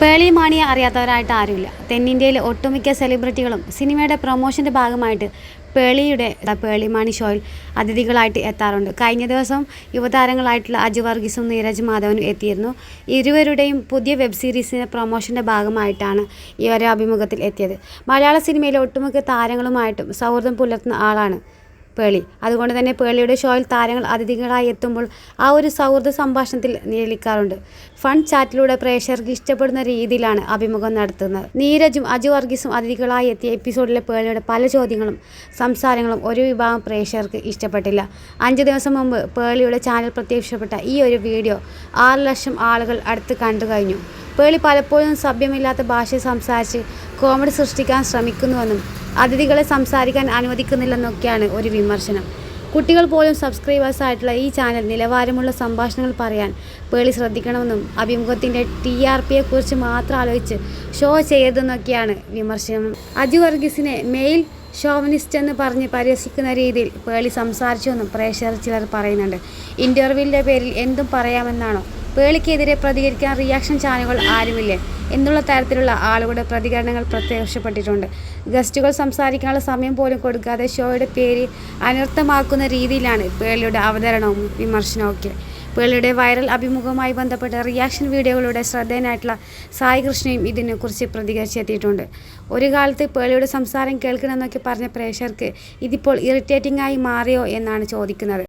പേളി മാണിയെ അറിയാത്തവരായിട്ട് ആരുമില്ല. തെന്നിന്ത്യയിലെ ഒട്ടുമിക്ക സെലിബ്രിറ്റികളും സിനിമയുടെ പ്രൊമോഷന്റെ ഭാഗമായിട്ട് പേളിയുടെ പേളിമാണി പേളി മാണി ഷോയിൽ അതിഥികളായിട്ട് എത്താറുണ്ട്. കഴിഞ്ഞ ദിവസം യുവതാരങ്ങളായിട്ടുള്ള അജു വർഗീസും നീരജ് മാധവനും എത്തിയിരുന്നു. ഇരുവരുടെയും പുതിയ വെബ് സീരീസിന്റെ പ്രൊമോഷന്റെ ഭാഗമായിട്ടാണ് ഈ ഒരു അഭിമുഖത്തിൽ എത്തിയത്. മലയാള സിനിമയിലെ ഒട്ടുമിക്ക താരങ്ങളുമായിട്ടും സൗഹൃദം പുലർത്തുന്ന ആളാണ് പേളി. അതുകൊണ്ട് തന്നെ പേളിയുടെ ഷോയിൽ താരങ്ങൾ അതിഥികളായി എത്തുമ്പോൾ ആ ഒരു സൗഹൃദ സംഭാഷണത്തിൽ നിഴലിക്കാറുണ്ട്. ഫൺ ചാറ്റിലൂടെ പ്രേക്ഷകർക്ക് ഇഷ്ടപ്പെടുന്ന രീതിയിലാണ് അഭിമുഖം നടത്തുന്നത്. നീരജും അജു വർഗീസും അതിഥികളായി എത്തിയ എപ്പിസോഡിലെ പേളിയുടെ പല ചോദ്യങ്ങളും സംസാരങ്ങളും ഒരു വിഭാഗം പ്രേക്ഷകർക്ക് ഇഷ്ടപ്പെട്ടില്ല. അഞ്ച് ദിവസം മുമ്പ് പേളിയുടെ ചാനൽ പ്രത്യക്ഷപ്പെട്ട ഈ ഒരു വീഡിയോ ആറ് ലക്ഷം ആളുകൾ അടുത്ത് കണ്ടു കഴിഞ്ഞു. പേളി പലപ്പോഴും സഭ്യമില്ലാത്ത ഭാഷ സംസാരിച്ച് കോമഡി സൃഷ്ടിക്കാൻ ശ്രമിക്കുന്നുവെന്നും അതിഥികളെ സംസാരിക്കാൻ അനുവദിക്കുന്നില്ലെന്നൊക്കെയാണ് ഒരു വിമർശനം. കുട്ടികൾ പോലും സബ്സ്ക്രൈബേഴ്സ് ആയിട്ടുള്ള ഈ ചാനൽ നിലവാരമുള്ള സംഭാഷണങ്ങൾ പറയാൻ പേളി ശ്രദ്ധിക്കണമെന്നും അഭിമുഖത്തിന്റെ ടി ആർ പിയെ കുറിച്ച് മാത്രം ആലോചിച്ച് ഷോ ചെയ്യരുതെന്നൊക്കെയാണ് വിമർശനം. അജു വർഗീസിനെ മെയിൽ ഷോവനിസ്റ്റ് എന്ന് പറഞ്ഞ് പരിഹസിക്കുന്ന രീതിയിൽ പേളി സംസാരിച്ചുവെന്നും പ്രേക്ഷകർ ചിലർ പറയുന്നുണ്ട്. ഇന്റർവ്യൂവിന്റെ പേരിൽ എന്തും പറയാമെന്നാണോ പേളിക്കെതിരെ പ്രതികരിക്കാൻ റിയാക്ഷൻ ചാനലുകൾ ആരുമില്ലേ എന്നുള്ള തരത്തിലുള്ള ആളുകളുടെ പ്രതികരണങ്ങൾ പ്രത്യക്ഷപ്പെട്ടിട്ടുണ്ട്. ഗസ്റ്റുകൾ സംസാരിക്കാനുള്ള സമയം പോലും കൊടുക്കാതെ ഷോയുടെ പേര് അനർത്ഥമാക്കുന്ന രീതിയിലാണ് പേളിയുടെ അവതരണവും വിമർശനവും പേളിയുടെ വൈറൽ അഭിമുഖവുമായി ബന്ധപ്പെട്ട റിയാക്ഷൻ വീഡിയോകളുടെ ശ്രദ്ധേയനായിട്ടുള്ള സായി കൃഷ്ണയും ഇതിനെക്കുറിച്ച് പ്രതികരിച്ചെത്തിയിട്ടുണ്ട്. ഒരു കാലത്ത് പേളിയുടെ സംസാരം കേൾക്കണമെന്നൊക്കെ പറഞ്ഞ പ്രേക്ഷകർക്ക് ഇതിപ്പോൾ ഇറിറ്റേറ്റിംഗ് ആയി മാറിയോ എന്നാണ് ചോദിക്കുന്നത്.